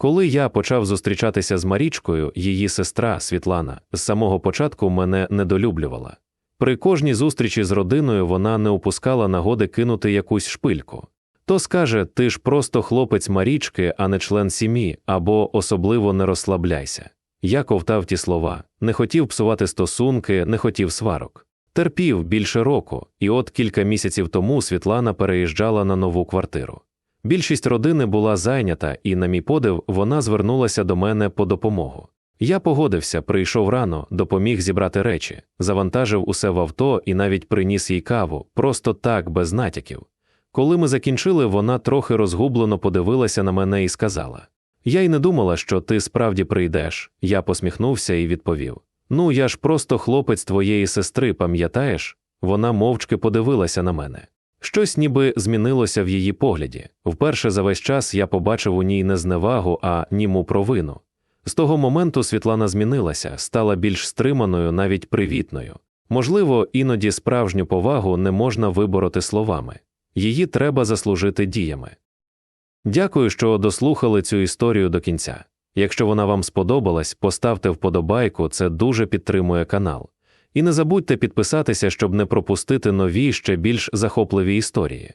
Коли я почав зустрічатися з Марічкою, її сестра Світлана з самого початку мене недолюблювала. При кожній зустрічі з родиною вона не упускала нагоди кинути якусь шпильку. То скаже, ти ж просто хлопець Марічки, а не член сім'ї, або особливо не розслабляйся. Я ковтав ті слова, не хотів псувати стосунки, не хотів сварок. Терпів більше року, і от кілька місяців тому Світлана переїжджала на нову квартиру. Більшість родини була зайнята, і, на мій подив, вона звернулася до мене по допомогу. Я погодився, прийшов рано, допоміг зібрати речі, завантажив усе в авто і навіть приніс їй каву, просто так, без натяків. Коли ми закінчили, вона трохи розгублено подивилася на мене і сказала: Я й не думала, що ти справді прийдеш. Я посміхнувся і відповів: Ну, я ж просто хлопець твоєї сестри, пам'ятаєш? Вона мовчки подивилася на мене. Щось ніби змінилося в її погляді. Вперше за весь час я побачив у ній не зневагу, а німу провину. З того моменту Світлана змінилася, стала більш стриманою, навіть привітною. Можливо, іноді справжню повагу не можна вибороти словами, її треба заслужити діями. Дякую, що дослухали цю історію до кінця. Якщо вона вам сподобалась, поставте вподобайку, це дуже підтримує канал. І не забудьте підписатися, щоб не пропустити нові ще більш захопливі історії.